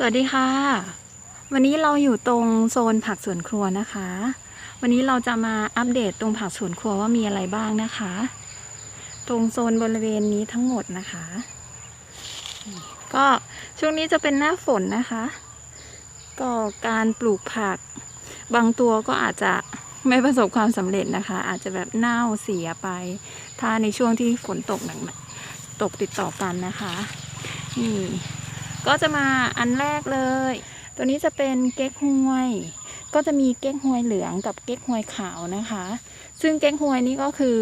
สวัสดีค่ะ วันนี้เราอยู่ตรงโซนผักสวนครัวนะคะ วันนี้เราจะมาอัปเดตตรงผักสวนครัวว่ามีอะไรบ้างนะคะ ตรงโซนบริเวณนี้ทั้งหมดนะคะ ก็ช่วงนี้จะเป็นหน้าฝนนะคะ ก็การปลูกผัก บางตัวก็อาจจะไม่ประสบความสำเร็จนะคะ อาจจะแบบเน่าเสียไป ถ้าในช่วงที่ฝนตกหนักๆตกติดต่อกันนะคะนี่ ก็จะมาอันแรกเลย ตัวนี้จะเป็นเก๊กฮวย ก็จะมีเก๊กฮวยเหลืองกับเก๊กฮวยขาวนะคะ ซึ่งเก๊กฮวยนี่ก็คือ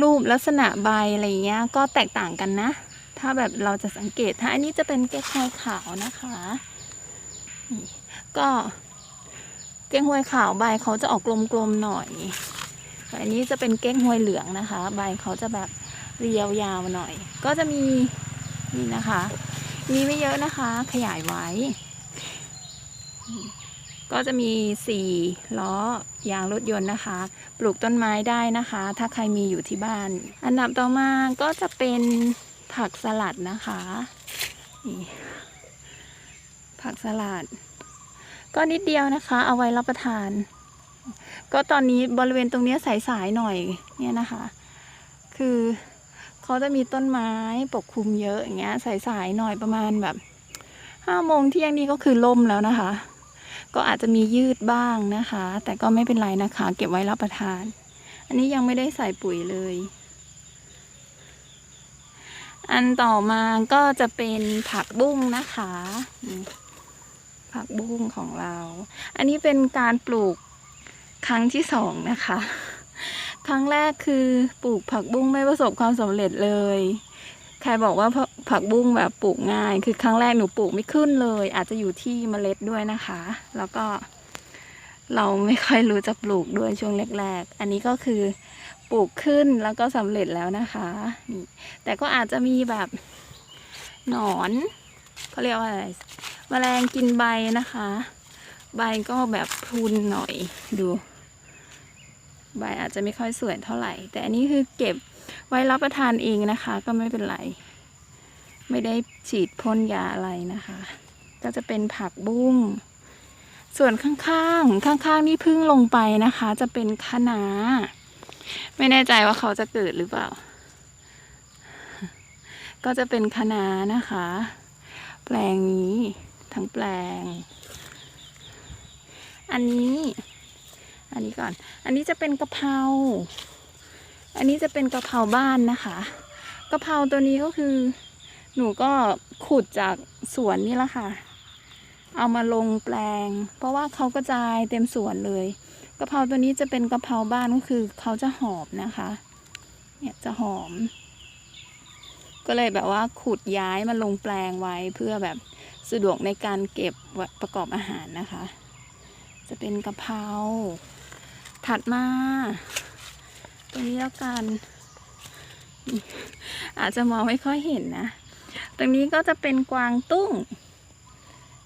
รูปลักษณะใบอะไรเงี้ย ก็แตกต่างกันนะ ถ้าแบบเราจะสังเกต ถ้าอันนี้จะเป็นเก๊กฮวยขาวนะคะ ก็เก๊กฮวยขาวใบเขาจะออกกลมๆหน่อยแต่อันนี้จะเป็นเก๊กฮวยเหลืองนะคะ ใบเขาจะแบบเรียวยาวหน่อย ก็จะมี นี่นะคะ มีไม่เยอะนะคะ ขยายไว้ ก็จะมีสี่ล้อยางรถยนต์นะคะ ปลูกต้นไม้ได้นะคะ ถ้าใครมีอยู่ที่บ้าน อันดับต่อมาก็จะเป็นผักสลัดนะคะนี่ผักสลัด ก็นิดเดียวนะคะ เอาไว้รับประทาน ก็ตอนนี้บริเวณตรงนี้สายๆหน่อยเนี่ยนะคะ คือ เขาจะมีต้นไม้ปกคลุมเยอะอย่างเงี้ยสายๆหน่อยประมาณแบบห้าโมงเที่ยงนี้ก็คือล่มแล้วนะคะ ก็อาจจะมียืดบ้างนะคะ แต่ก็ไม่เป็นไรนะคะ เก็บไว้รับประทาน อันนี้ยังไม่ได้ใส่ปุ๋ยเลย อันต่อมาก็จะเป็นผักบุ้งนะคะผักบุ้งของเรา อันนี้เป็นการปลูกครั้งที่สองนะคะ ครั้งแรกคือปลูกผักบุ้งไม่ประสบความสำเร็จเลย ใครบอกว่าผักบุ้งแบบปลูกง่าย คือครั้งแรกหนูปลูกไม่ขึ้นเลย อาจจะอยู่ที่เมล็ดด้วยนะคะ แล้วก็เราไม่ค่อยรู้จะปลูกด้วยช่วงแรกๆ อันนี้ก็คือปลูกขึ้นแล้วก็สำเร็จแล้วนะคะนี่แต่ก็อาจจะมีแบบหนอนเขาเรียกว่าอะไรแมลงกินใบนะคะ ใบก็แบบพรุนหน่อยดู ใบอาจจะไม่ค่อยสวยเท่าไหร่ แต่อันนี้คือเก็บไว้รับประทานเองนะคะ ก็ไม่เป็นไร ไม่ได้ฉีดพ่นยาอะไรนะคะ ก็จะเป็นผักบุ้ง ส่วนข้างๆ ข้างๆนี่เพึ่งลงไปนะคะ จะเป็นคะน้า ไม่แน่ใจว่าเขาจะเกิดหรือเปล่า ก็จะเป็นคะน้านะคะ แปลงนี้ทั้งแปลง อันนี้ อันนี้ก่อน อันนี้จะเป็นกะเพรา อันนี้จะเป็นกะเพราบ้านนะคะ กะเพราตัวนี้ก็คือ หนูก็ขุดจากสวนนี่แหละค่ะ เอามาลงแปลง เพราะว่าเขากระจายเต็มสวนเลย กะเพราตัวนี้จะเป็นกะเพราบ้านก็คือเขาจะหอมนะคะ เนี่ยจะหอม ก็เลยแบบว่าขุดย้ายมาลงแปลงไว้เพื่อแบบสะดวกในการเก็บประกอบอาหารนะคะ จะเป็นกะเพรา ถัดมาตรงนี้แล้วกัน อาจจะมองไม่ค่อยเห็นนะ ตรงนี้ก็จะเป็นกวางตุ้ง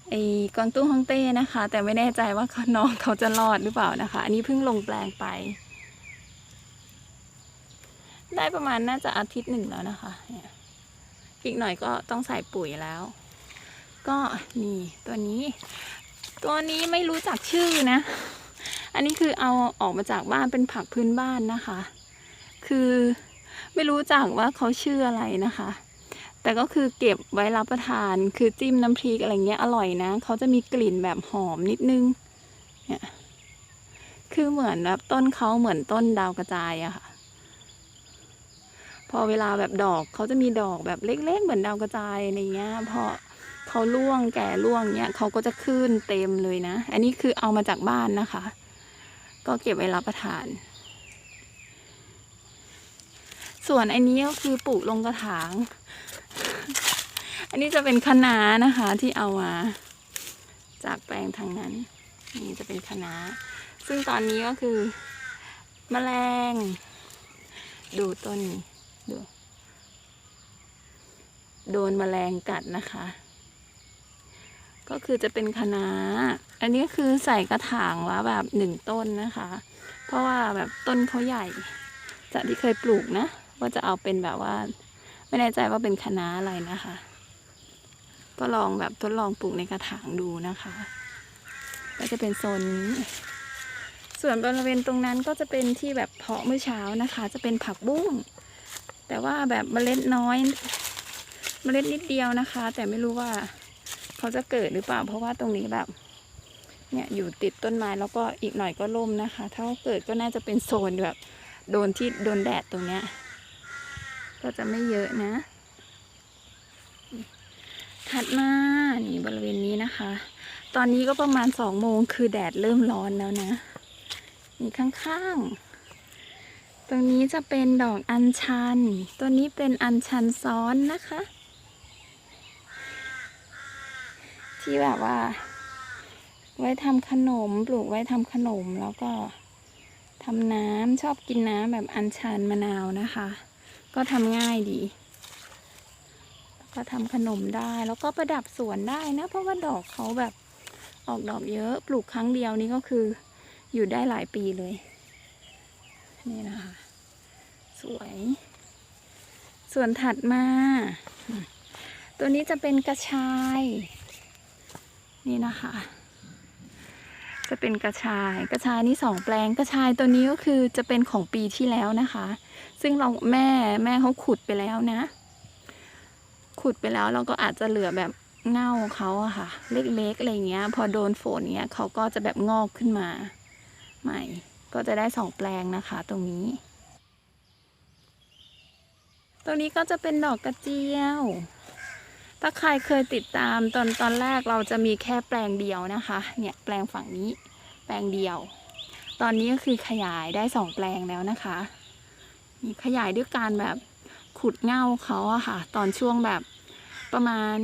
ไอ้กวางตุ้งฮ่องเต้นะคะ แต่ไม่แน่ใจว่าน้องเขาจะรอดหรือเปล่านะคะ อันนี้เพิ่งลงแปลงไป ได้ประมาณน่าจะอาทิตย์หนึ่งแล้วนะคะ อีกหน่อยก็ต้องใส่ปุ๋ยแล้ว ก็นี่ตัวนี้ ตัวนี้ไม่รู้จักชื่อนะ อันนี้คือเอาออกมาจากบ้านเป็นผักพื้นบ้านนะคะ คือไม่รู้จักว่าเขาชื่ออะไรนะคะ แต่ก็คือเก็บไว้รับประทาน คือจิ้มน้ำพริกอะไรเงี้ยอร่อยนะ เขาจะมีกลิ่นแบบหอมนิดนึง เนี่ย คือเหมือนแบบต้นเขาเหมือนต้นดาวกระจายอะค่ะ พอเวลาแบบดอกเขาจะมีดอกแบบเล็ก ๆ เหมือนดาวกระจายอะไรเงี้ย พอเขาร่วงแก่ร่วงเนี้ยเขาก็จะขึ้นเต็มเลยนะ อันนี้คือเอามาจากบ้านนะคะ ก็เก็บไว้รับประทาน ส่วนอันนี้ก็คือปลูกลงกระถาง อันนี้จะเป็นคะน้านะคะ ที่เอามาจากแปลงทางนั้น นี่จะเป็นคะน้า ซึ่งตอนนี้ก็คือแมลง ดูต้นนี้ดูโดนแมลงกัดนะคะ ก็คือจะเป็นคะน้า อันนี้คือใส่กระถางละแบบหนึ่งต้นนะคะ เพราะว่าแบบต้นเขาใหญ่ จากที่เคยปลูกนะว่าจะเอาเป็นแบบว่า ไม่แน่ใจว่าเป็นคะน้าอะไรนะคะ ก็ลองแบบทดลองปลูกในกระถางดูนะคะ ก็จะเป็นโซนนี้ส่วนบริเวณตรงนั้นก็จะเป็นที่แบบเพาะเมื่อเช้านะคะ จะเป็นผักบุ้งแต่ว่าแบบเมล็ดน้อย เมล็ดนิดเดียวนะคะ แต่ไม่รู้ว่า เขาจะเกิดหรือเปล่า เพราะว่าตรงนี้แบบ เนี่ยอยู่ติดต้นไม้แล้วก็อีกหน่อยก็ล่มนะคะ ถ้าเกิดก็น่าจะเป็นโซนแบบโดนที่โดนแดดตรงเนี้ย ก็จะไม่เยอะนะ ถัดมานี่บริเวณนี้นะคะ ตอนนี้ก็ประมาณสองโมงคือแดดเริ่มร้อนแล้วนะนี่ข้างๆ ตรงนี้จะเป็นดอกอัญชัน ตัวนี้เป็นอัญชันซ้อนนะคะ ที่แบบว่า ไว้ทำขนมปลูกไว้ทำขนมแล้วก็ทำน้ำชอบกินน้ำแบบอัญชันมะนาวนะคะ ก็ทำง่ายดี แล้วก็ทำขนมได้แล้วก็ประดับสวนได้นะ เพราะว่าดอกเขาแบบออกดอกเยอะปลูกครั้งเดียวนี่ก็คืออยู่ได้หลายปีเลย นี่นะคะ สวย ส่วนถัดมา ตัวนี้จะเป็นกระชาย นี่นะคะ จะเป็นกระชายกระชายนี่สองแปลงกระชายตัวนี้ก็คือจะเป็นของปีที่แล้วนะคะ ซึ่งเราแม่แม่เขาขุดไปแล้วนะ ขุดไปแล้วเราก็อาจจะเหลือแบบเง่าเขาอะค่ะ เล็กๆอะไรเงี้ย พอโดนฝนเงี้ยเขาก็จะแบบงอกขึ้นมา ใหม่ ก็จะได้สองแปลงนะคะ ตรงนี้ ตรงนี้ก็จะเป็นดอกกระเจียว ถ้าใครเคยติดตามตอนตอนแรกเราจะมีแค่แปลงเดียวนะคะ เนี่ยแปลงฝั่งนี้แปลงเดียว ตอนนี้ก็คือขยายได้สองแปลงแล้วนะคะนี่ขยายด้วยการแบบขุดเง่าเขาอะค่ะ ตอนช่วงแบบประมาณ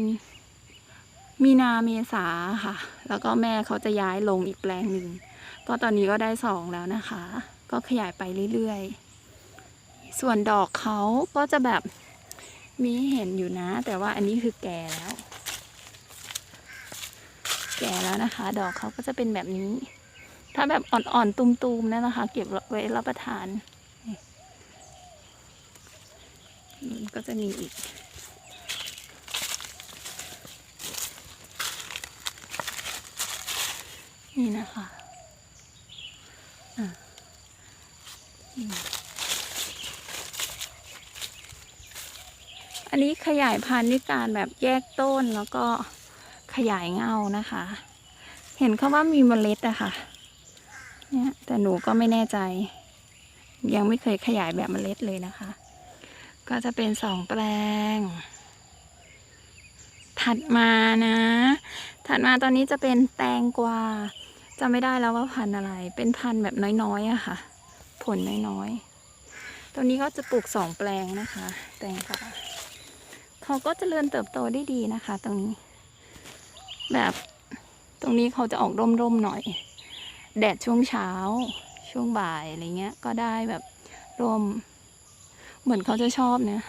มีนาเมษาค่ะ แล้วก็แม่เขาจะย้ายลงอีกแปลงหนึ่ง ก็ตอนนี้ก็ได้สองแล้วนะคะ ก็ขยายไปเรื่อยๆ ส่วนดอกเขาก็จะแบบ มีเห็นอยู่นะ แต่ว่าอันนี้คือแก่แล้ว แก่แล้วนะคะ ดอกเขาก็จะเป็นแบบนี้ ถ้าแบบอ่อนๆตุมๆนั่นนะคะ เก็บไว้รับประทานก็จะมีอีกนี่นะคะอะ อันนี้ขยายพันธุ์ด้วยการแบบแยกต้นแล้วก็ขยายเงานะคะ เห็นเขาว่ามีเมล็ดอะค่ะ เนี่ย แต่หนูก็ไม่แน่ใจ ยังไม่เคยขยายแบบเมล็ดเลยนะคะ ก็จะเป็นสองแปลง ถัดมานะ ถัดมาตอนนี้จะเป็นแตงกวาจำไม่ได้แล้วว่าพันธุ์อะไร เป็นพันธุ์แบบน้อยๆอะค่ะ ผลน้อยๆตัวนี้ก็จะปลูกสองแปลงนะคะ แตงกวา เขาก็จเจริญเติบโตได้ดีนะคะ ตรงนี้ แบบตรงนี้เขาจะออกร่มๆหน่อย แดดช่วงเช้า ช่วงบ่ายอะไรเงี้ย ก็ได้แบบร่ม เหมือนเขาจะชอบเนะ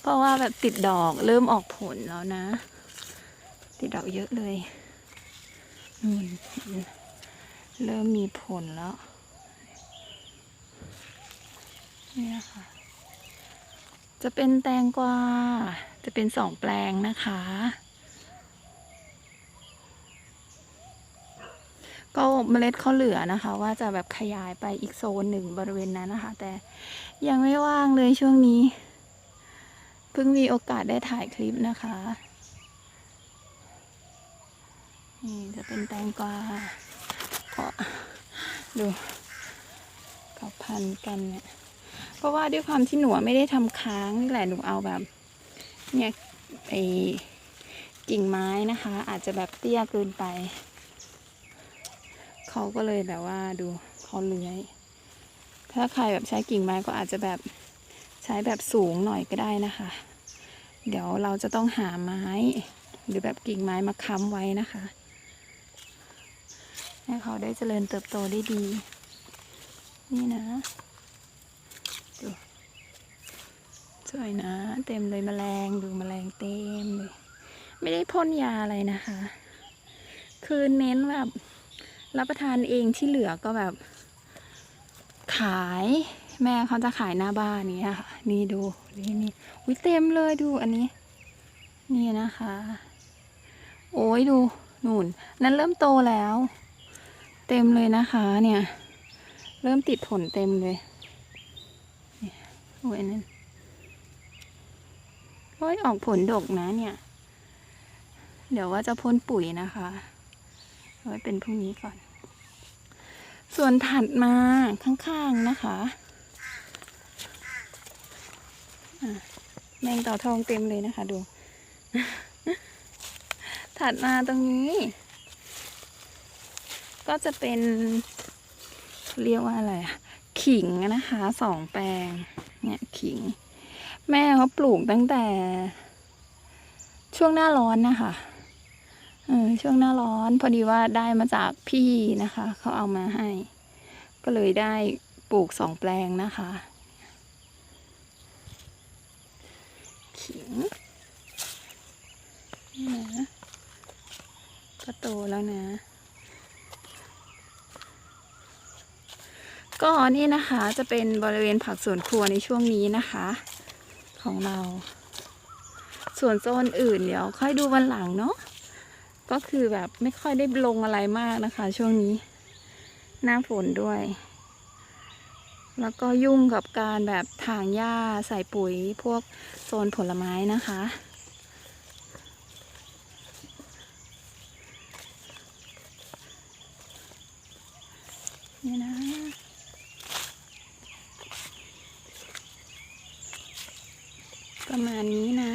เพราะว่าแบบติดดอกเริ่มออกผลแล้วนะ ติดดอกเยอะเลยเริ่มมีผลแล้ว เนี่ยค่ะ จะเป็นแตงกวา จะเป็นสองแปลงนะคะ ก็เมล็ดเขาเหลือนะคะ ว่าจะแบบขยายไปอีกโซนหนึ่งบริเวณนั้นนะคะ แต่ยังไม่ว่างเลยช่วงนี้ เพิ่งมีโอกาสได้ถ่ายคลิปนะคะ นี่จะเป็นแตงกวาก็ดูเขาพันกันเนี่ย เพราะว่าด้วยความที่หนูไม่ได้ทำค้างนี่แหละหนูเอาแบบ เนี่ยไอกิ่งไม้นะคะ อาจจะแบบเตี้ยเกินไป เขาก็เลยแบบว่าดูเขาเลื้อยถ้าใครแบบใช้กิ่งไม้ก็อาจจะแบบใช้แบบสูงหน่อยก็ได้นะคะ เดี๋ยวเราจะต้องหาไม้ หรือแบบกิ่งไม้มาค้ำไว้นะคะ ให้เขาได้เจริญเติบโตได้ดี นี่นะ ดูส วยนะ เต็มเลยแมลงดูแมลงเต็มเลย ไม่ได้พ่นยาอะไรนะคะ คือเน้นแบบรับประทานเองที่เหลือก็แบบ ขายแม่เขาจะขายหน้าบ้านนี้ค่ะ นี่ดูนี่นี่อุ้ยเต็มเลยดูอันนี้ นี่นะคะ โอ้ยดูนู่น นั้นเริ่มโตแล้ว เต็มเลยนะคะเนี่ย เริ่มติดผลเต็มเลยนี่โอ้ยนั่น อ้ยออกผลดกนะเนี่ย เดี๋ยวว่าจะพ่นปุ๋ยนะคะเอาไว้เป็นพรุ่งนี้ก่อน ส่วนถัดมาข้างๆนะคะะแมงต่าทองเต็มเลยนะคะ ดู ถัดมาตรงนี้ ก็จะเป็น เรียกว่าอะไรอะขิงนะคะสองแปลง เนี่ยขิง แม่เขาปลูกตั้งแต่ ช่วงหน้าร้อนนะคะเออช่วงหน้าร้อน พอดีว่าได้มาจากพี่นะคะ เขาเอามาให้ ก็เลยได้ปลูกสองแปลงนะคะขิงนะก็โตแล้วนะ ก็นี่นะคะจะเป็นบริเวณผักสวนครัวในช่วงนี้นะคะ ของเรา ส่วนโซนอื่นเดี๋ยวค่อยดูวันหลังเนาะก็คือแบบไม่ค่อยได้ลงอะไรมากนะคะ ช่วงนี้ หน้าฝนด้วย แล้วก็ยุ่งกับการแบบถางหญ้าใส่ปุ๋ยพวกโซนผลไม้นะคะ นี่นะ ประมาณนี้นะ